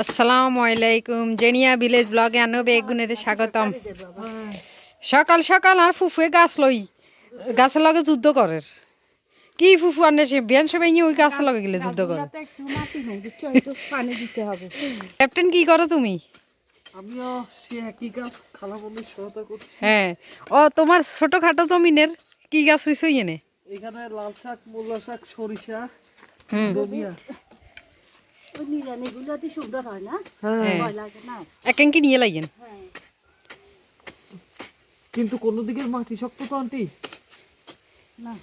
আসসালামু আলাইকুম। জেনিয়া ভিলেজ ব্লগে আনো বেগুনের স্বাগতম। সকাল সকাল আর ফুফুয়ে গাছ লই গাছের লগে যুদ্ধ করের কি ফুফু আনে সে বিয়ান সবাই নিয়ে ওই গাছের লগে গেলে যুদ্ধ করে। গাছগুলোতে একটু মাটি নেই বুঝছ? একটু পানি দিতে হবে। ক্যাপ্টেন কি করো তুমি? হ্যাঁ। ও তোমার ছোটখাটো জমিনের কি গাছ রয়েছে এনে এখানে লাল শাক মূলা শাক সরিষা হুম। ওই নিরানিগুলো অতি সুন্দর হয় না? হ্যাঁ। হ্যাঁ। ভয় লাগে না। একেন নিয়ে লাগেন হ্যাঁ। কিন্তু কোনো দিকের মাটি শক্ত তো আন্টি? না।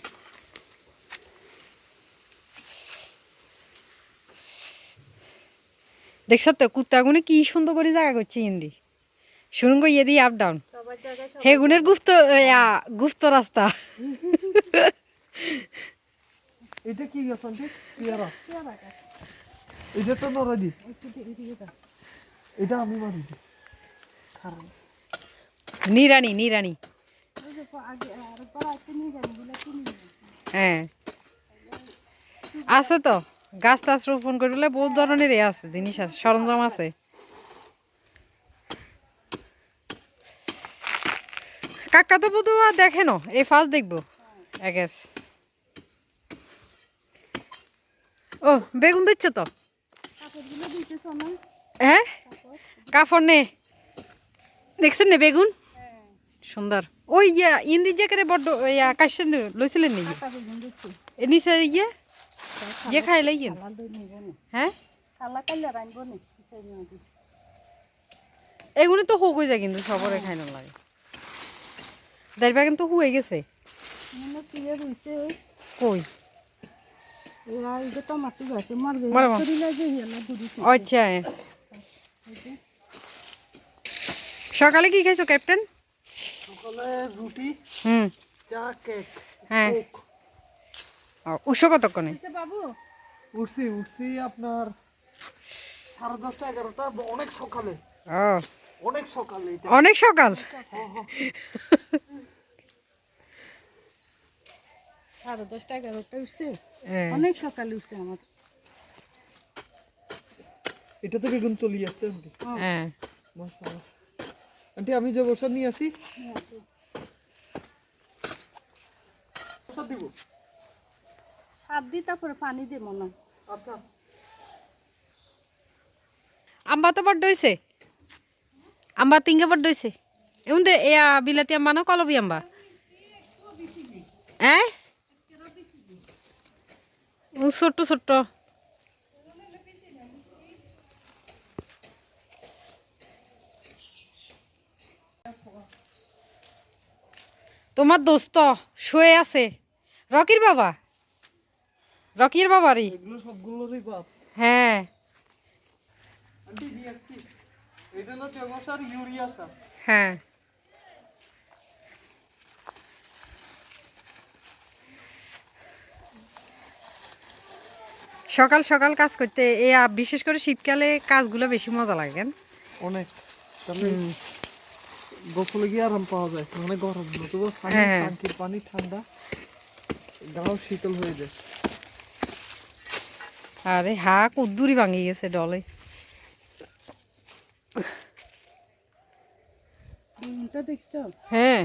দেখছ তো কুত্তাগুনে কি সুন্দর করে জায়গা করছে হিন্দি। শুনুন গো ইয়ে দিয়ে আপ ডাউন সবার জায়গায় সব হেগুনের গুপ্ত গুপ্ত রাস্তা। এটা কি পেয়ারা। এটা তো দিয়ে দাও। এটা আমি মারি খারাপ নিরানি নিরানি। হ্যাঁ। আছে তো। গাছ টাছ রোপণ করলে বহুত ধরনের এ আছে, জিনিস আছে, সরঞ্জাম আছে। কাকা তো বোধ দেখে না, এই ফার্স্ট দেখব এগেস ও, বেগুন দিচ্ছে তো? হ্যাঁ? কাপড়? নে। দেখছেন না বেগুন? হ্যাঁ। সুন্দর। ওই ইয়া ইন্দি যে করে বড্ড ইয়া কাশে লইছিলেন দিচ্ছি। নিচে ইয়ে? ইয়ে খাই লাইয়েন? না। হ্যাঁ? না এগুলো তো হোক হয়ে যায় কিন্তু সবরে খাই না লাগে দেখবা কিন্তু হুয়ে গেছে। কই? আচ্ছা। সকালে কি খাইছো ক্যাপ্টেন? সকালে রুটি হুম। চা কেক হ্যাঁ। কতক্ষণে? বাবু। উঠছি উঠছি আপনার সাড়ে দশটা এগারোটা অনেক সকালে। অনেক সকালে অনেক সকাল। সাড়ে দশটা এগারোটা উঠছে। হ্যাঁ। অনেক সকালে উঠছে আমার। এটা থেকে বেগুন চলে আসছে আন্টি। হ্যাঁ। আন্টি আমি যে বসা নিয়ে আসি। বসা দিব? সার দিই তারপরে পানি দেবো না আচ্ছা। আম্বা তো বড্ড হয়েছে আম্বা বড্ড হয়েছে এমন দে এয়া বিলাতি আম্বা না কলবি আম্বা? হ্যাঁ ছোট্ট ছোট্ট। তোমার দোস্ত শুয়ে আছে। রকির বাবা? রকির বাবারই? হ্যাঁ। হ্যাঁ। সকাল সকাল কাজ করতে এ বিশেষ করে শীতকালে কাজগুলো বেশি মজা লাগে অনেক। গোসলে গিয়ে আরাম পাওয়া যায় মানে গরম তবু পানি হ্যাঁ। টাঙ্কির পানি ঠান্ডা গাও শীতল হয়ে যায়। আরে হা কুদ্দুরি ভাঙে গেছে ডলে বেগুনটা দেখছ হ্যাঁ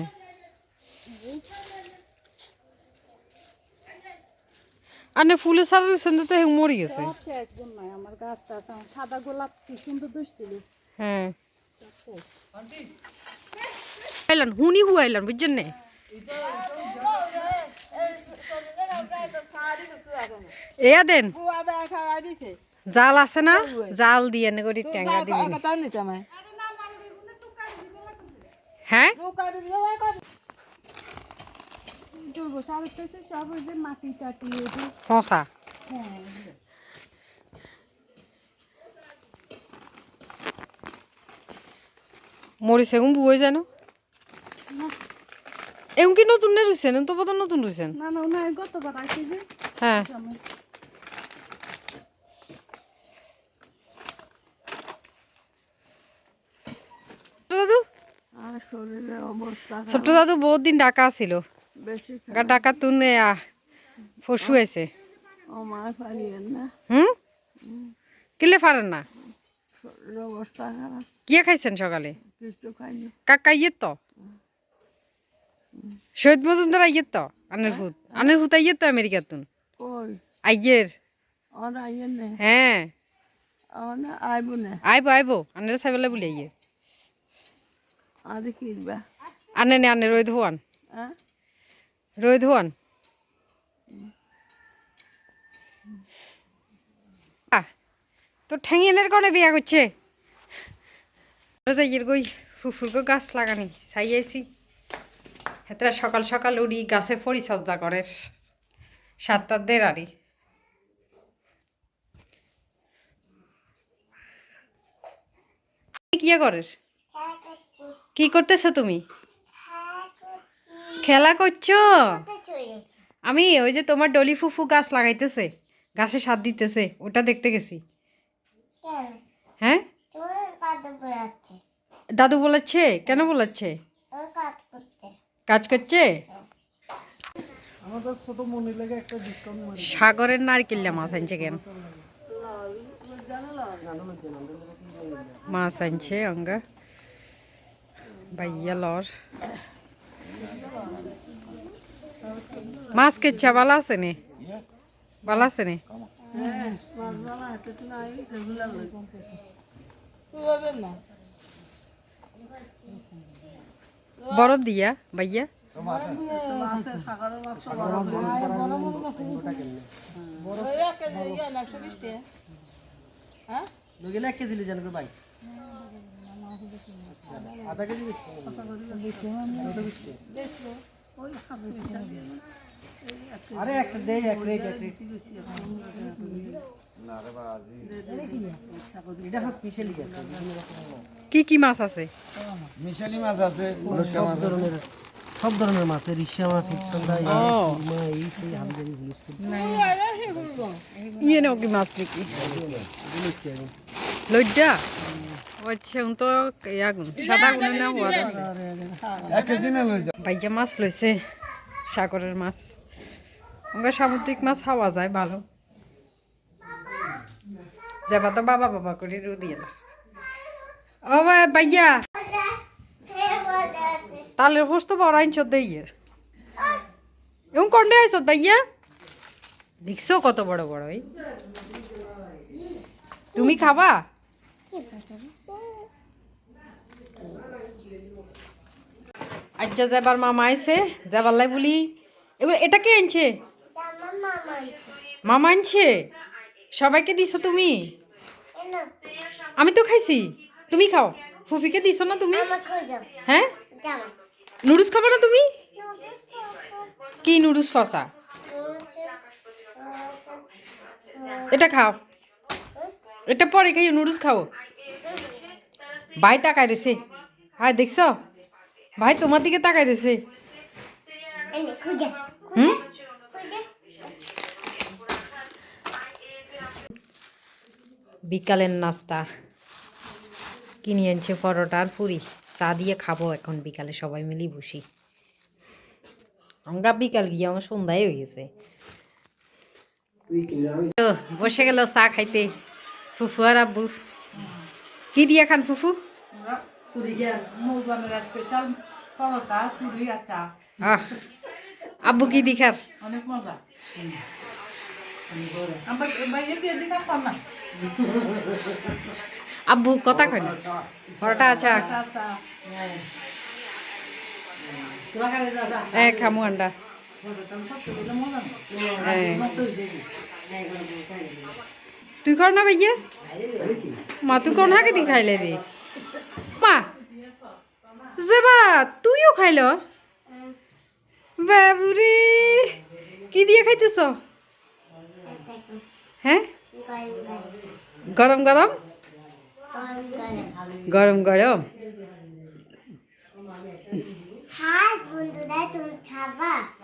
আনে ফুলের সারা রয়েছেন তো মরি গেছে। সব শেষ বন্যায় আমার গাছটা আছে সাদা গোলাপ কি সুন্দর ধরছিল হ্যাঁ। আইলান হুনি হুয়াইলান বুঝছেন না? এয়া দেন। জাল আছে না? জাল দিয়ে নে করি ট্যাঙ্গা হ্যাঁ? জৈব সার হচ্ছে সব ওই যে মাটি টাটি এই হ্যাঁ মরিছে এগুন বুয়ে যায় না? এগুন কি নতুন নে রুছেন তো বোধ নতুন রুছেন না না ওনার গতবার আসে যে। হ্যাঁ। ছোট দাদু? আর অবস্থা ছোট দাদু বহুত দিন ডাকা ছিল ডাকা তুনে ফসু হয়েছে। হুম? কিলে পারেন না? শরীরের অবস্থা খারাপ। কি খাইছেন সকালে? কাকা ইয়ের তো? শহীদ মজুমদার আইয়ের তো? আনের ভূত। আনের ভূত আইয়ের তো আমেরিকার তুন আইয়ের। হ্যাঁ। আইব না। আইবো আইবো। আনের সাইবেলা বলে আইয়ে। আনে নে আনে রোহিত হওয়ান হ্যাঁ? রোহিত তো ঠ্যাঙিয়ানের কোনে বিয়া করছে। যাইয়ের গই ফুফুরগো গাছ লাগানি সাইয়াইছি হেতরা সকাল সকাল উড়ি গাছের পরিচর্যা করে। সাতটার দের করের? কি করতেছো তুমি? খেলা করছ? আমি ওই যে তোমার ডলি ফুফু গাছ লাগাইতেছে গাছে সার দিতেছে ওটা দেখতে গেছি। হ্যাঁ? দাদু বলেছে? কেন বলেছে? কাজ করছে? আমাদের ছোট মনে লেগে একটা ডিসকাউন্ট মারি। সাগরের নারকেল মাছ আনছে কেন? মাছ আনছে অঙ্গা। ভাইয়া লর। মাছ কেচ্ছা ভালো আছে নে ভালো আছে নে বরফ দিয়া ভাইয়া নগেলে এক কেজি লিজান ভাই আধা কেজি আরে একটা দেই এক রেট এক রেট এটা হাস স্পেশালি গেছে কি কি মাছ আছে মিশালি মাছ আছে সব ধরনের সব ধরনের মাছ রিক্সা মাছ রূপচন্দা এই সেই হামজানি ইয়ে নাও কি মাছ নাকি লজ্জা আচ্ছা তো ইয়াগুন সাদা গুণ না হওয়া ভাইয়া মাছ লইছে, সাগরের মাছ। আমরা সামুদ্রিক মাছ খাওয়া যায়, ভালো। যাবা তো বাবা বাবা করে রু দিয়ে ও ভাইয়া তালের হোস বড় আইন চোদ্দ ইয়ের এবং কন্ডে আইস ভাইয়া দেখছ কত বড় বড় তুমি খাবা? আচ্ছা যাবার মামা আইছে, যাবার লাই বলি, এগুলো এটা কে আনছে? মামা আনছে? সবাইকে দিছো তুমি? আমি তো খাইছি। তুমি খাও। ফুফিকে দিছো না তুমি? হ্যাঁ? নুডলস খাবে না তুমি? কি নুডলস ফসা? এটা খাও। এটা পরে খাইও নুডলস খাও। ভাই তাকায় রয়েছে। হাই দেখছ? ভাই তোমার দিকে তাকায় রেছে হুম? বিকালের নাস্তা। কিনে আনছে পরোটা আর পুরি? চা দিয়ে খাব এখন বিকালে সবাই মিলে বসি। আমরা বিকাল গিয়ে আমার সন্ধ্যায় হয়ে গেছে। তো বসে গেল চা খাইতে। ফুফু আর আব্বু। কি দিয়ে খান ফুফু? আব্বু কি দি খার অনেক মজা আব্বু কথা কয় না? পরোটা আচ্ছা এ খামু আন্ডা। এ। তুই কর না ভাইয়া। মা তুই কোন হাকে দি খাইলে রে? মা যেবা তুইও খাইল? বাবুরে কি দিয়ে খাইতেছ? হ্যাঁ গরম গরম? গরম গরম?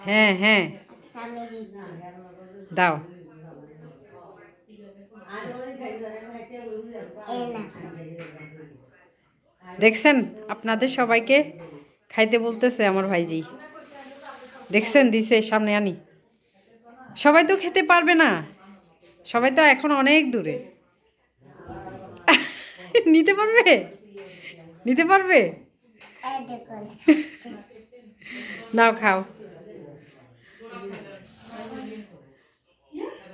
হ্যাঁ হ্যাঁ। আচ্ছা দাও। দেখছেন? আপনাদের সবাইকে খাইতে বলতেছে আমার ভাইজি। দেখছেন? দিছে, সামনে আনি। সবাই তো খেতে পারবে না। সবাই তো এখন অনেক দূরে। নিতে পারবে? নিতে পারবে? নাও খাও।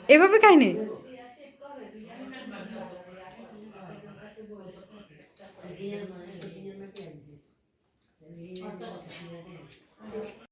এভাবে খাইনি? Hindi naman, hindi naman yan. Hindi naman yan.